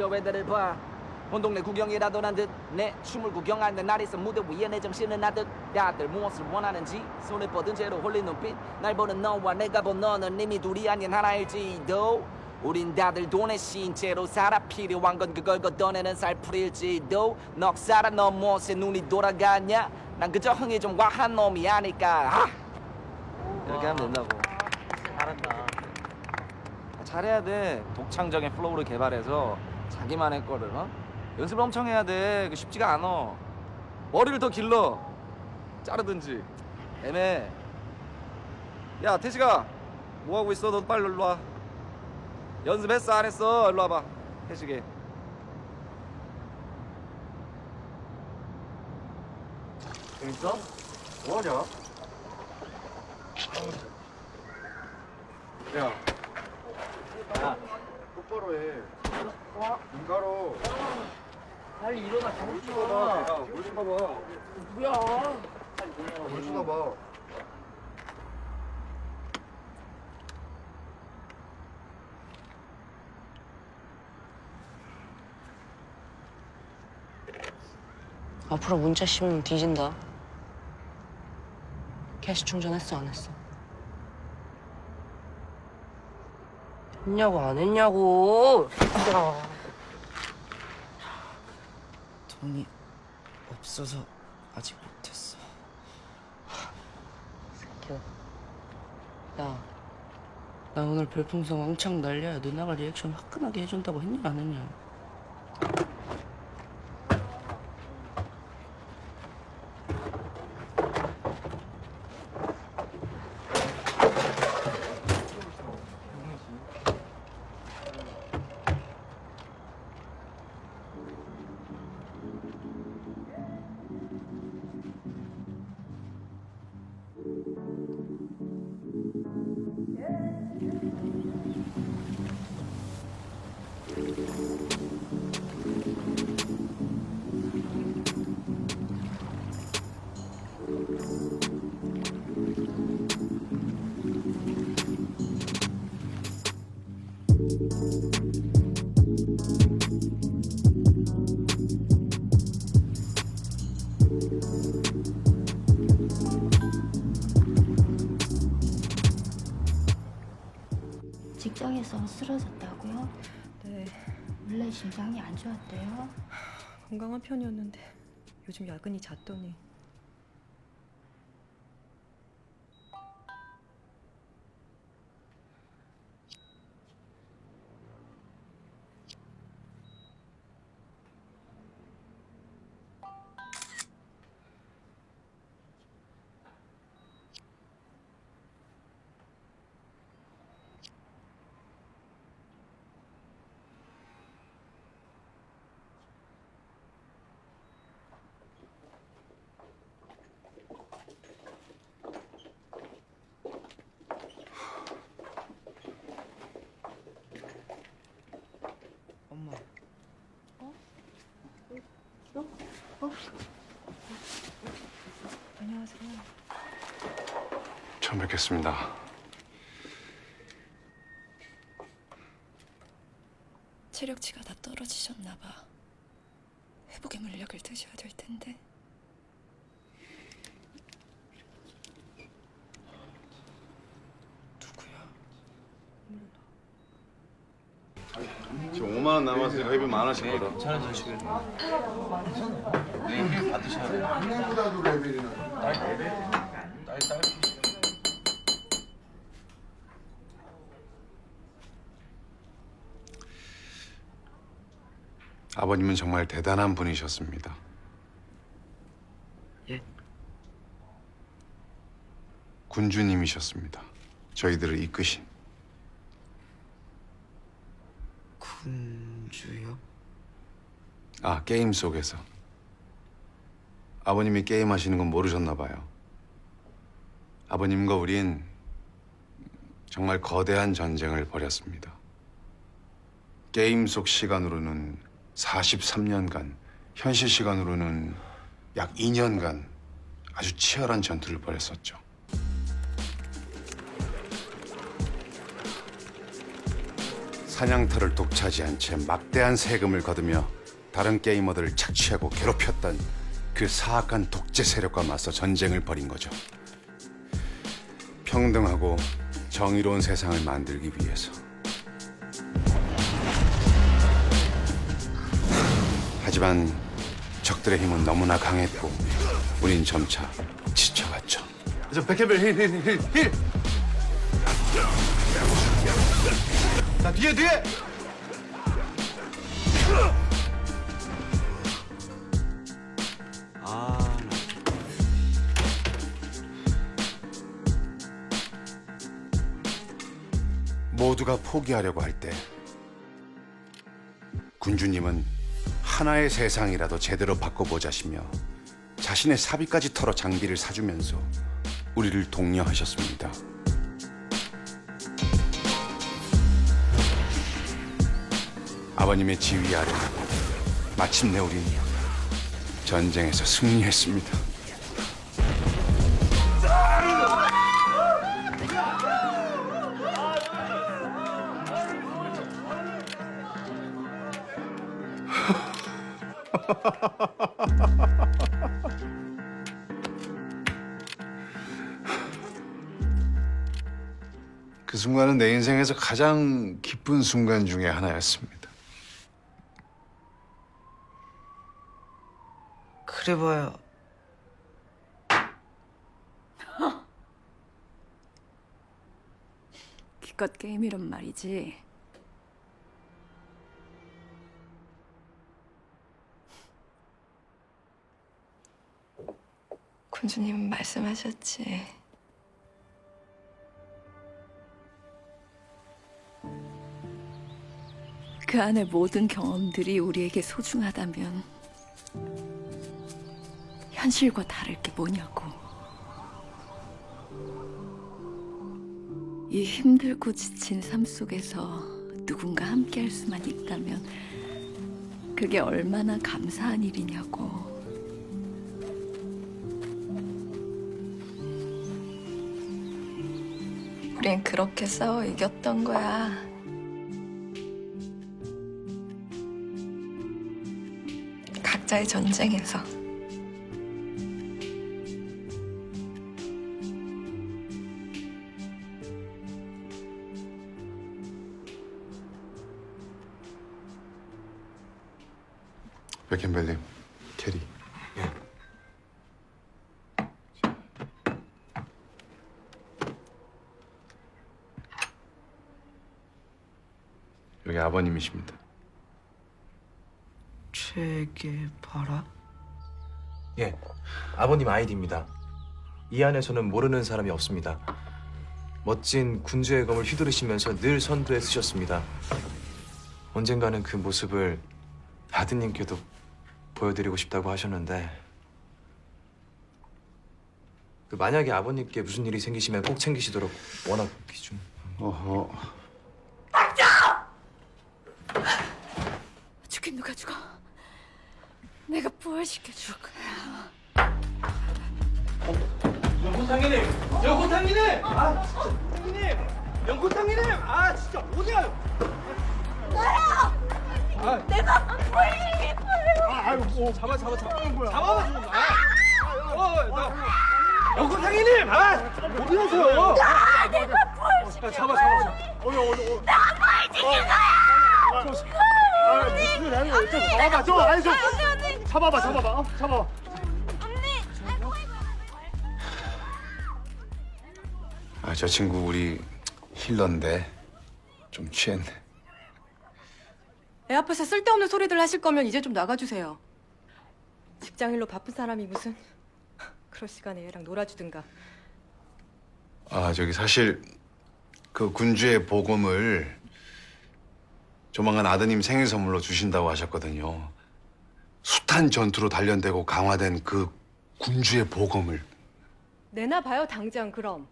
저 애들을 봐. 온 동네 구경이라도 난 듯 내 춤을 구경하는 날에서 무대 위에 내 정신은 나듯 다들 무엇을 원하는지 손을 뻗은 채로 홀린 눈빛 날 보는 너와 내가 본 너는 이미 둘이 아닌 하나일지도 우린 다들 돈의 신체로 살아 필요한 건 그걸 걷어내는 살풀일지도 넉살아 너 무엇에 눈이 돌아가냐 난 그저 흥이 좀 과한 놈이 아닐까 아! 이렇게 하면 된다고 잘한다. 잘해야 돼. 독창적인 플로우를 개발해서 자기만의 거를 어? 연습을 엄청 해야 돼. 그 쉽지가 않아. 머리를 더 길러. 자르든지. 애매해. 야 태식아, 뭐 하고 있어? 너 빨리 일로 와. 연습했어 안 했어? 일로 와봐. 태식이. 재밌어? 뭐하냐? 야, 야, 똑바로 해. 눈 가로. 빨리 일어나. 물 쳐다봐. 야, 물 쳐다봐. 뭐야? 물 쳐다봐. 앞으로 문자 씹으면 뒤진다. 캐시 충전했어 안 했어? 했냐고 안 했냐고. 돈이 없어서 아직 못했어. 야, 나 오늘 별풍선 왕창 날려야 누나가 리액션 화끈하게 해준다고 했냐 안 했냐? 쓰러졌다고요? 네, 원래 심장이 안 좋았대요? 건강한 편이었는데 요즘 야근이 잦더니 안녕하세요. 처음 뵙겠습니다. 체력치가 다 떨어지셨나 봐. 회복의 물약을 드셔야 될 텐데. 지금 5만 원 남았으니까 회비 만 원씩 받아. 괜찮으시길. 한국보다도 레벨이나. 딸, 딸. 아버님은 정말 대단한 분이셨습니다. 예? 군주님이셨습니다. 저희들을 이끄신. 군주요? 아, 게임 속에서. 아버님이 게임 하시는 건 모르셨나 봐요. 아버님과 우린 정말 거대한 전쟁을 벌였습니다. 게임 속 시간으로는 43년간, 현실 시간으로는 약 2년간 아주 치열한 전투를 벌였었죠. 사냥터를 독차지한 채 막대한 세금을 거두며 다른 게이머들을 착취하고 괴롭혔던 그 사악한 독재 세력과 맞서 전쟁을 벌인 거죠. 평등하고 정의로운 세상을 만들기 위해서. 하지만 적들의 힘은 너무나 강했고 우린 점차 지쳐갔죠. 저 백해벨 힐힐 힐 힐, 자 뒤에 뒤에 모두가 포기하려고 할 때 군주님은 하나의 세상이라도 제대로 바꿔보자시며 자신의 사비까지 털어 장비를 사주면서 우리를 독려하셨습니다. 아버님의 지휘 아래 마침내 우린 전쟁에서 승리했습니다. 그 순간은 내 인생에서 가장 기쁜 순간 중에 하나였습니다. 그래봐야 기껏 게임이란 말이지. 군주님은 말씀하셨지. 그 안의 모든 경험들이 우리에게 소중하다면 현실과 다를 게 뭐냐고. 이 힘들고 지친 삶 속에서 누군가 함께 할 수만 있다면 그게 얼마나 감사한 일이냐고. 우린 그렇게 싸워 이겼던 거야. 각자의 전쟁에서. 백현벨님, 캐리. 여기 아버님이십니다. 체게바라? 예, 아버님 아이디입니다. 이 안에서는 모르는 사람이 없습니다. 멋진 군주의 검을 휘두르시면서 늘 선두에 쓰셨습니다. 언젠가는 그 모습을 아드님께도 보여드리고 싶다고 하셨는데 그 만약에 아버님께 무슨 일이 생기시면 꼭 챙기시도록 워낙 귀중. 어허. 죽긴 누가 죽어? 내가 부활시켜 줄 거야. 연코탕이님! 연코탕이님! 아 진짜 탕이님! 연코탕이님! 아 진짜 어디야? 나야! 내가 불리기 불려! 아 아이고 뭐 잡아 잡아 잡아 거야 잡아봐 좀 아! 어, 나 연코탕이님! 아! 어디 가세요? 나 내가 불 잡아 잡아 잡아 어디 어디 어디 나 불지킬 거야! 잡아봐 좀 아니 좀 잡아봐 잡아봐 어, 잡아봐 아, 저 친구 우리 힐러인데 좀 취했네. 애 앞에서 쓸데없는 소리들 하실 거면 이제 좀 나가주세요. 직장일로 바쁜 사람이 무슨 그럴 시간에 얘랑 놀아주든가. 아, 저기 사실 그 군주의 복음을 조만간 아드님 생일 선물로 주신다고 하셨거든요. 숱한 전투로 단련되고 강화된 그 군주의 복음을 내나 봐요 당장 그럼.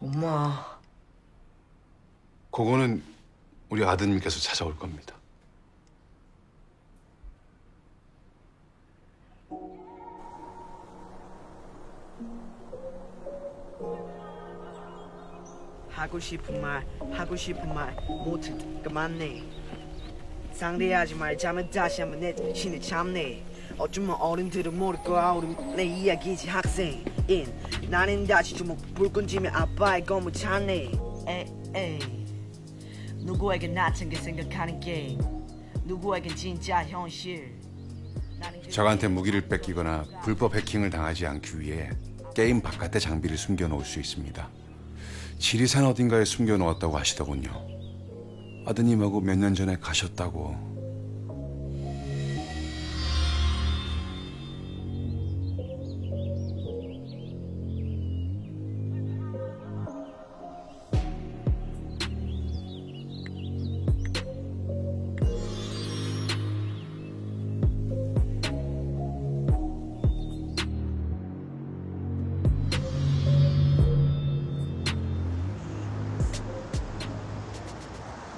엄마 그거는 우리 아드님께서 찾아올 겁니다. 하고 싶은 말 하고 싶은 말 때가 많네 상대하지 말자면 다시 한번 내 자신을 참네. 어쩌면 어른들은 모를 거야 우리 내 이야기지 학생 인. 나는 다시 주먹 불 끈지며 아빠의 검을 찾네. 에이 에이 누구에게 낯선 게 생각하는 게임 누구에겐 진짜 현실 적한테 무기를 뺏기거나 불법 해킹을 당하지 않기 위해 게임 바깥에 장비를 숨겨놓을 수 있습니다. 지리산 어딘가에 숨겨놓았다고 하시더군요. 아드님하고 몇 년 전에 가셨다고.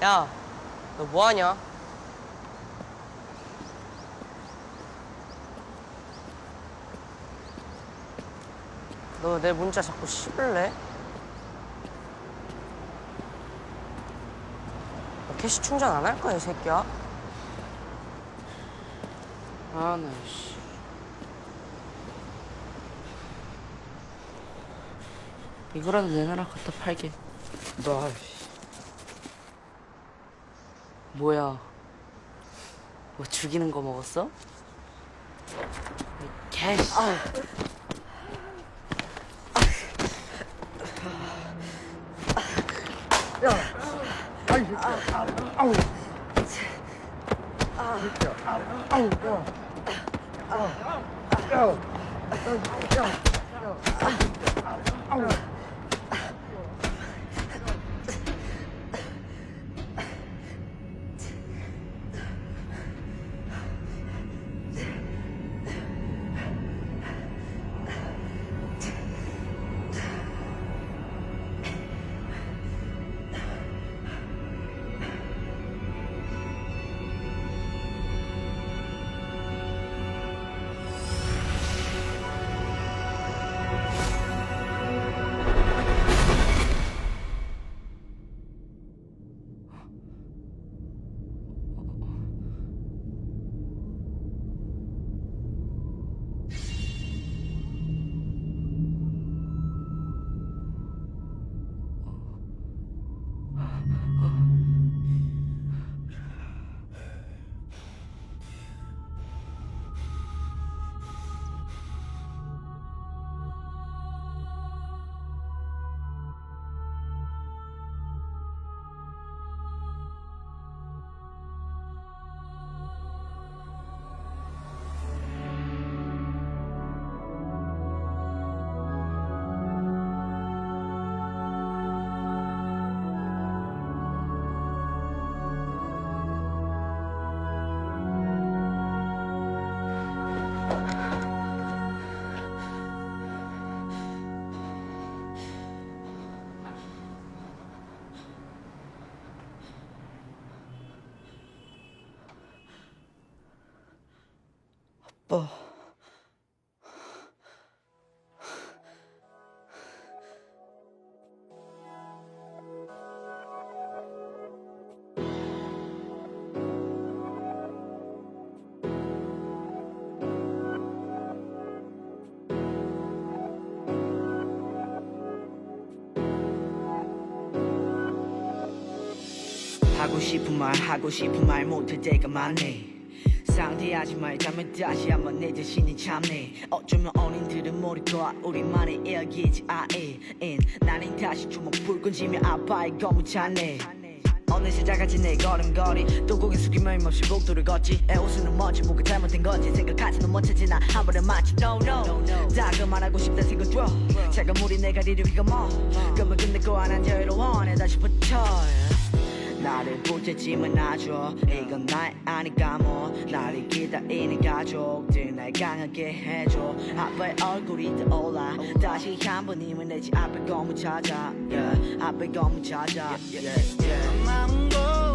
야, 너 뭐하냐? 너 내 문자 자꾸 씹을래? 너 캐시 충전 안 할 거야, 이 새끼야? 아, 나 씨. 이거라도 내놔라 갖다 팔게. 너 뭐야? 뭐 죽이는 거 먹었어? 이 개씨. 아빠 하고 싶은 말 하고 싶은 말 못할 때가 많네. 상대하지 말자면 다시 한번 내 자신이 참네. 어쩌면 어린들은 모를 거야 우리만의 이야기지 아에 인 나는 다시 주먹 불 끈지며 아빠의 검을 찾네. 어느새 작아진 내 걸음걸이 또 고개 숙이며 힘없이 복도를 걷지. 애 옷은 뭐지? 뭐가 잘못된 건지 생각하지는 못하지. 나한 번에 맞지 no no. 다 그만하고 싶다 생각 들어 작은 물이 내 가리를 휘감아 그러면 끝내 거안 한자유로워 내 다시 붙여 나를 붙잡지만 놔줘 이건 날 아니까 뭐 나를 기다리는 가족들 날 강하게 해줘 아빠의 얼굴이 떠올라 다시 한 번 힘을 내지 앞에 검을 찾아 yeah. 앞에 검을 찾아 yeah, yeah, yeah.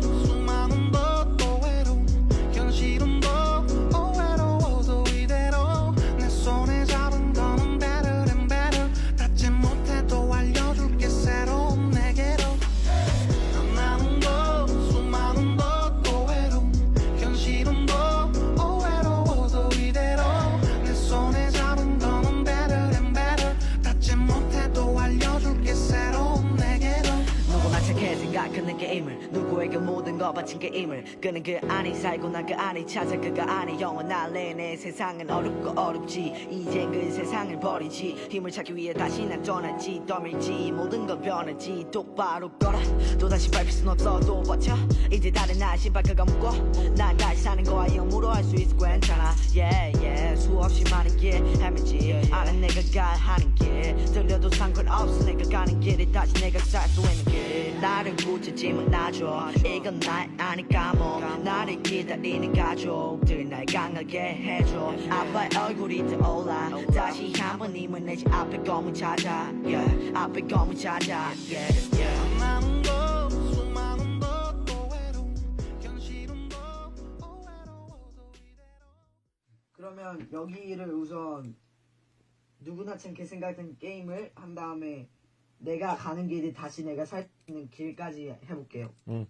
그는 그 안에 살고 난 그 안에 찾아 그가 안에 영원할래. 내 세상은 어렵고 어렵지. 이젠 그 세상을 버리지. 힘을 찾기 위해 다시 난 떠났지 떠밀지. 모든 건 변하지. 똑바로 걸어. 또다시 밟힐 순 없어. 또 버텨. 이제 다른 날 신발 그가 묶어. 난 다시 사는 거야 영무로 할 수 있어 괜찮아. Yeah yeah. 수없이 많은 길 헤매지. 알아 내가 가 하는 길. 들려도 상관없어. 내가 가는 길에 다시 내가 살 수 있는 길 나를 붙잡지만 놔줘 이건 날 아니까 뭐 나를 기다리는 가족들 날 강하게 해줘. 아빠의 얼굴이 떠올라. 다시 한번 힘을 내지 앞에 검은 찾아. Yeah 앞에 검은 찾아. Yeah yeah. 그러면 여기를 우선 누구나 참 개생각된 게임을 한 다음에 내가 가는 길에 다시 내가 살수 있는 길까지 해볼게요. 응.